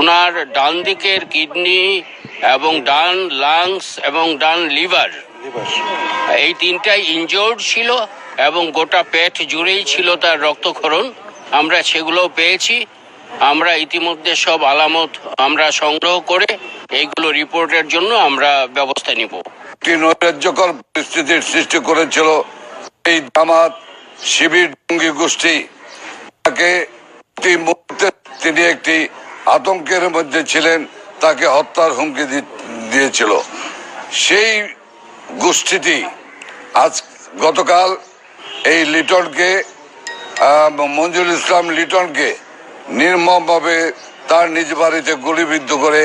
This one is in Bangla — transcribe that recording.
ওনার ডান দিকের কিডনি এবং ডান লাংস এবং ডান লিভার। এই তিনটাই ইনজোর্ড ছিল এবং গোটা পেট জুড়েই ছিল তার রক্তক্ষরণ। আমরা সেগুলো পেয়েছি। আমরা ইতিমধ্যে সব আলামত আমরা সংগ্রহ করে এইগুলো রিপোর্টের জন্য আমরা ব্যবস্থা নিব। একটি নৈরাজ্যকর পরিস্থিতির সৃষ্টি করেছিল এই জামাত শিবির জঙ্গি গোষ্ঠী। তাকে তিনি একটি আতঙ্কের মধ্যে ছিলেন, তাকে হত্যার হুমকি দিয়েছিল। সেই গোষ্ঠীটি আজ গতকাল এই লিটনকে মঞ্জুর ইসলাম লিটনকে নির্মমভাবে তার নিজ বাড়িতে গুলিবিদ্ধ করে